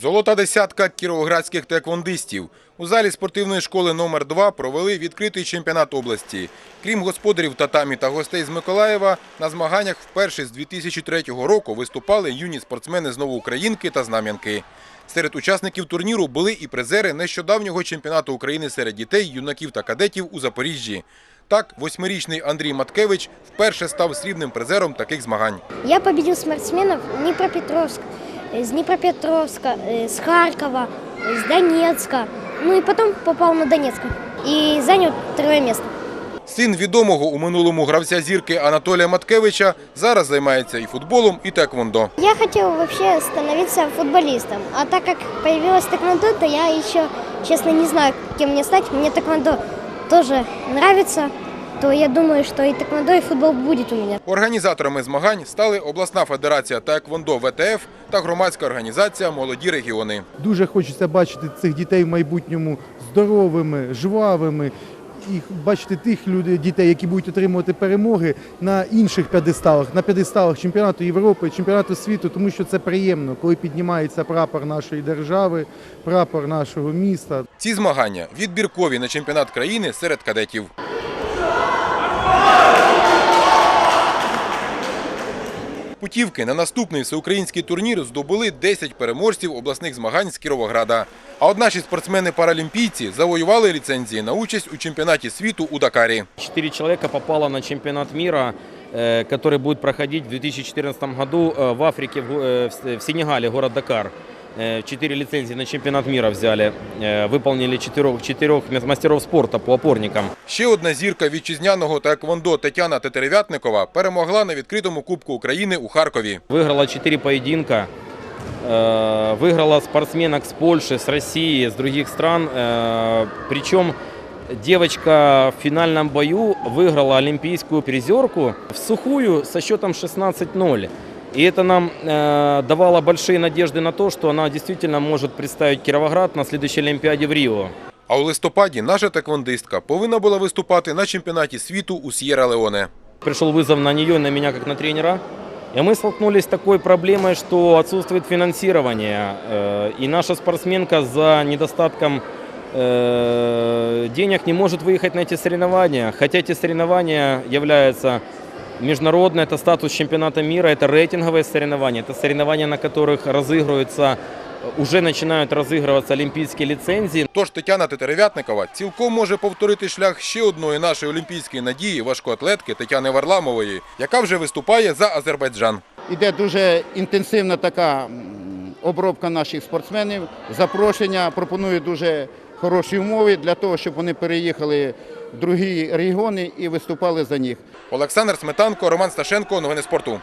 Золота десятка кіровоградських теквондистів. У залі спортивної школи номер 2 провели відкритий чемпіонат області. Крім господарів татамі та гостей з Миколаєва, на змаганнях вперше з 2003 року виступали юні спортсмени з Новоукраїнки та Знам'янки. Серед учасників турніру були і призери нещодавнього чемпіонату України серед дітей, юнаків та кадетів у Запоріжжі. Так, восьмирічний Андрій Маткевич вперше став срібним призером таких змагань. Я победил спортсменов Днепропетровск, э, с Днепропетровска, э, с Харькова, э, с Донецка. Ну и потом попал на Донецк и занял второе место. Син відомого у минулому гравця зірки Анатолія Маткевича зараз займається і футболом, і теквондо. Я хотел вообще становиться футболистом, а так как появилась тэквондо, то я еще, честно, не знаю, кем мне стать. Мне тэквондо тоже нравится, то я думаю, что и тэквондо, и футбол будет у меня. Організаторами змагань стали обласна федерація теквондо ВТФ та громадська організація Молоді регіони. Дуже хочеться бачити цих дітей в майбутньому здоровими, жвавими. І бачити тих людей, дітей, які будуть отримувати перемоги на інших п'єдесталах, на п'єдесталах чемпіонату Європи, чемпіонату світу, тому що це приємно, коли піднімається прапор нашої держави, прапор нашого міста. Ці змагання відбіркові на чемпіонат країни серед кадетів. Путівки на наступний всеукраїнський турнір здобули 10 переможців обласних змагань з Кіровограда. А от наші спортсмени-паралімпійці завоювали ліцензії на участь у чемпіонаті світу у Дакарі. Четыре человека попало на чемпионат мира, э, который будет проходить в 2014 году э, в Африке, в, э, в С- в Сенегале, город Дакар. Э, Четыре лицензии на чемпионат мира взяли, э, выполнили четырех, четырех мастеров спорта по опорникам. Ще одна зірка вітчизняного теквондо Тетяна Тетеревятникова перемогла на відкритому Кубку України у Харкові. Выиграла четыре поединка, э, выиграла спортсменок с Польши, с России, с других стран. Э, Причем девочка в финальном бою выиграла олимпийскую призерку в сухую со счетом 16-0. И это нам э, давало большие надежды на то, что она действительно может представить Кировоград на следующей Олимпиаде в Рио. А у листопаді наша теквондистка повинна була виступати на чемпіонаті світу у С'єра-Леоне. Пришел вызов на нее и на меня как на тренера. И мы столкнулись с такой проблемой, что отсутствует финансирование. Э, И наша спортсменка за недостатком э, денег не может выехать на эти соревнования. Хотя эти соревнования являются международные, это статус чемпионата мира, это рейтинговые соревнования, это соревнования, на которых разыгрываются, уже начинают разыгрываться олимпийские лицензии. Тож Тетяна Тетеревятникова цілком може повторити шлях ще одної нашої олімпійської надії важкоатлетки Тетяни Варламової, яка вже виступає за Азербайджан. Іде дуже інтенсивна така м, обробка наших спортсменів. Запрошення пропонують дуже хороші умови для того, щоб вони переїхали в другі регіони і виступали за них. Олександр Сметанко, Роман Сташенко. Новини спорту.